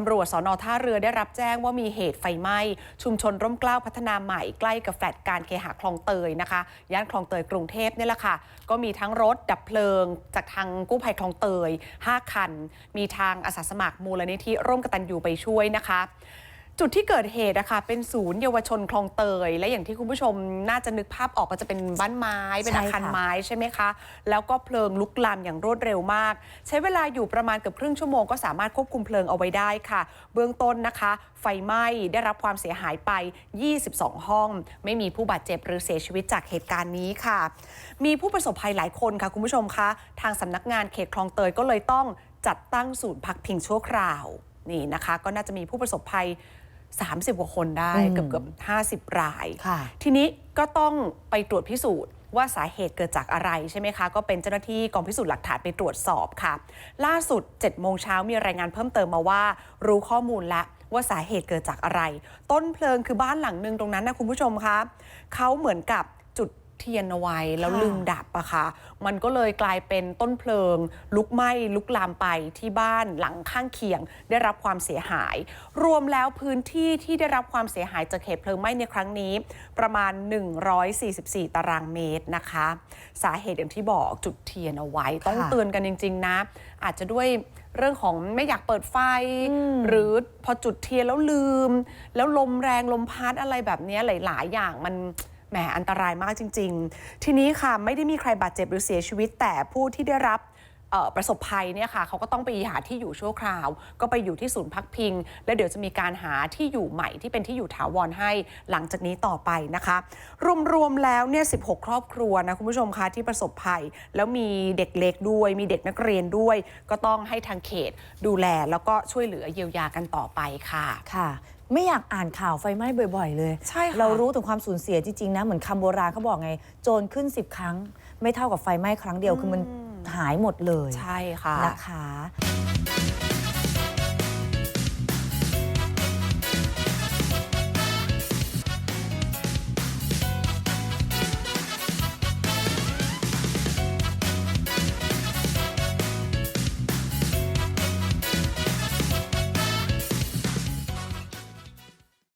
ตำรวจสอนอท่าเรือได้รับแจ้งว่ามีเหตุไฟไหม้ ชุมชนร่มเกล้าพัฒนาใหม่ใกล้กับแฟลตการเคหะคลองเตยนะคะ ย่านคลองเตยกรุงเทพนี่แหละค่ะ ก็มีทั้งรถดับเพลิง จากทางกู้ภัยคลองเตย 5 คัน มีทางอาสาสมัครมูลนิธิร่วมกตันยูไปช่วยนะคะ จุดที่เกิดเหตุนะคะเป็นศูนย์เยาวชนคลองเตย และอย่างที่คุณผู้ชมน่าจะนึกภาพออกก็จะเป็นบ้านไม้ เป็นอาคารใช่ค่ะไม้ใช่ไหมคะ แล้วก็เพลิงลุกลามอย่างรวดเร็วมาก ใช้เวลาอยู่ประมาณเกือบครึ่งชั่วโมงก็สามารถควบคุมเพลิงเอาไว้ได้ค่ะ เบื้องต้นนะคะ ไฟไหม้ได้รับความเสียหายไป 22 ห้อง ไม่มีผู้บาดเจ็บหรือเสียชีวิตจากเหตุการณ์นี้ค่ะ มีผู้ประสบภัยหลายคนค่ะคุณผู้ชมคะทางสำนักงานเขตคลองเตยก็เลยต้องจัดตั้งศูนย์พักพิงชั่วคราวนี่นะคะ ก็น่าจะมีผู้ประสบภัย 30 กว่าคนได้อืมเกือบเกือบ 50 รายค่ะทีนี้ก็ต้องไปตรวจพิสูจน์ว่าสาเหตุเกิดจากอะไรใช่ไหมคะ ก็เป็นเจ้าหน้าที่กองพิสูจน์หลักฐานไปตรวจสอบค่ะ ล่าสุด7โมงเช้ามีรายงานเพิ่มเติมมาว่า รู้ข้อมูลแล้วว่าสาเหตุเกิดจากอะไร ต้นเพลิงคือบ้านหลังหนึ่งตรงนั้นนะคุณผู้ชมคะเขาเหมือนกับจุด เทียนเอาไว้แล้วค่ะลืมดับอะค่ะ มันก็เลยกลายเป็นต้นเพลิง ลุกไหม้ลุกลามไปที่บ้านหลังข้างเคียง ได้รับความเสียหาย รวมแล้วพื้นที่ที่ได้รับความเสียหายจากเหตุเพลิงไหม้ในครั้งนี้ ประมาณ 144 ตารางเมตรนะคะ สาเหตุอย่างที่บอกจุดเทียนเอาไว้ ต้องค่ะเตือนกันจริง ๆ นะ อาจจะด้วยเรื่องของไม่อยากเปิดไฟ หรือพอจุดเทียนแล้วลืม แล้วลมแรงลมพัดอะไรแบบเนี้ยหลาย ๆ อย่างมัน แหมอันตรายมากจริง ๆ ทีนี้ค่ะไม่ได้มีใครบาดเจ็บหรือเสียชีวิต แต่ผู้ที่ได้รับประสบภัยเนี่ยค่ะเขาก็ต้องไปหาที่อยู่ชั่วคราว ก็ไปอยู่ที่ศูนย์พักพิง แล้วเดี๋ยวจะมีการหาที่อยู่ใหม่ที่เป็นที่อยู่ถาวรให้หลังจากนี้ต่อไปนะคะ รวมๆแล้วเนี่ย16ครอบครัวนะคุณผู้ชมคะที่ประสบภัย แล้วมีเด็กเล็กด้วย มีเด็กนักเรียนด้วย ก็ต้องให้ทางเขตดูแลแล้วก็ช่วยเหลือเยียวยากันต่อไปค่ะค่ะ ไม่อยากอ่านข่าวไฟไหม้บ่อยๆ เลย ใช่ค่ะ เรารู้ถึงความสูญเสียจริงๆนะ เหมือนคำโบราณเขาบอกไง โจรขึ้น 10 ครั้ง ไม่เท่ากับไฟไหม้ครั้งเดียวคือมันหายหมดเลยใช่ค่ะ นะคะ